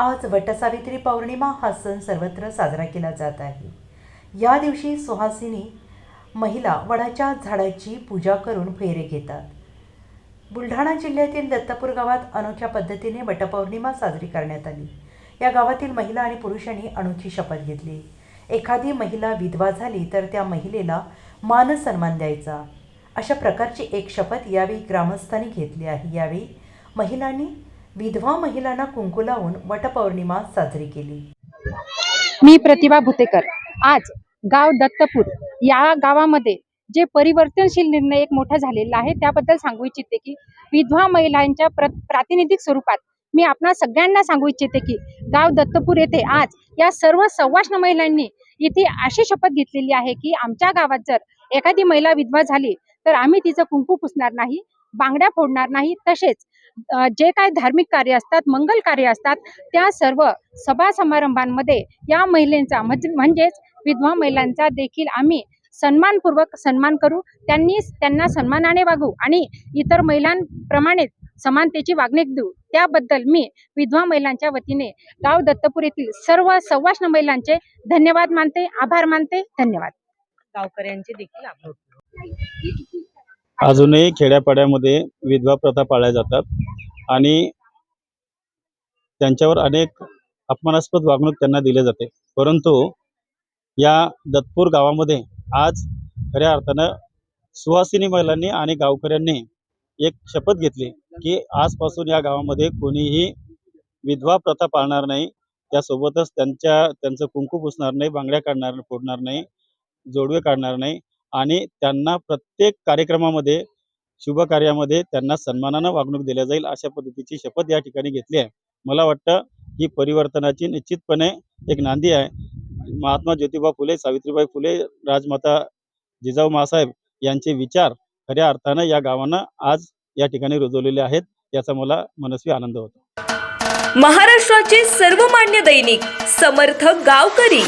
आज वटसावित्री पौर्णिमा हा सण सर्वत्र साजरा केला जात आहे. या दिवशी सुहासिनी महिला वडाच्या झाडाची पूजा करून फेरे घेतात. बुलढाणा जिल्ह्यातील दत्तपूर गावात अनोख्या पद्धतीने वटपौर्णिमा साजरी करण्यात आली. या गावातील महिला आणि पुरुषांनी अनोखी शपथ घेतली. एखादी महिला विधवा झाली तर त्या महिलेला मान सन्मान द्यायचा. अशा प्रकारची एक शपथ यावेळी ग्रामस्थांनी घेतली आहे. यावेळी महिलांनी विधवा महिलांना कुंकू लावून वटपौर्णिमा साजरी केली. मी प्रतिभा भुतेकर. आज गाव दत्तपूर या गावामध्ये जे परिवर्तनशील निर्णय एक मोठा झालेला आहे त्याबद्दल सांगू इच्छिते की विधवा महिलांच्या प्र प्रातिनिधिक स्वरूपात मी आपणा सगळ्यांना सांगू इच्छिते की गाव दत्तपूर येथे आज या सर्व सव्वाष्ण महिलांनी इथे अशी शपथ घेतलेली आहे की आमच्या गावात जर एखादी महिला विधवा झाली तर आम्ही तिचं कुंकू पुसणार नाही बांगड्या फोडणार नाही तसेच जे काय धार्मिक कार्य असतात मंगल कार्य असतात त्या सर्व सभा समारंभांमध्ये या महिलेंचा म्हणजेच विधवा महिलांचा देखील आम्ही सन्मानपूर्वक सन्मान करू त्यांनी त्यांना सन्मानाने वागू आणि इतर महिलांप्रमाणेच समानतेची वागणूक देऊ. त्याबद्दल मी विधवा महिलांच्या वतीने गाव दत्तपूर येथील सर्व सव्वाष्ण महिलांचे धन्यवाद मानते आभार मानते धन्यवाद. गावकऱ्यांचे देखील आभार. अजूनही खेड्यापाड्यामध्ये विधवा प्रथा पाळल्या जातात. आणि त्यांच्यावर अनेक अपमानास्पद वागणूक त्यांना दिले जाते. परंतु या दत्तपूर गावामध्ये आज खऱ्या अर्थानं सुहासिनी महिलांनी आणि गावकऱ्यांनी एक शपथ घेतली की आजपासून या गावामध्ये कोणीही विधवा प्रथा पाळणार नाही. त्यासोबतच त्यांच्या त्यांचं कुंकू पुसणार नाही बांगड्या काढणार फोडणार नाही जोडवे काढणार नाही. आणि त्यांना प्रत्येक कार्यक्रमामध्ये शुभ कार्यामध्ये त्यांना सन्मानानं वागणूक दिल्या जाईल अशा पद्धतीची शपथ या ठिकाणी घेतली आहे. मला वाटतं ही परिवर्तनाची निश्चितपणे एक नांदी आहे. महात्मा ज्योतिबा फुले सावित्रीबाई फुले राजमाता जिजाऊ मासाहेब यांचे विचार खऱ्या अर्थानं या गावांना आज या ठिकाणी रुजवलेले आहेत याचा मला मनस्वी आनंद होतो. महाराष्ट्राचे सर्वमान्य दैनिक समर्थ गावकरी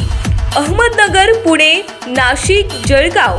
अहमदनगर पुणे नाशिक जळगाव.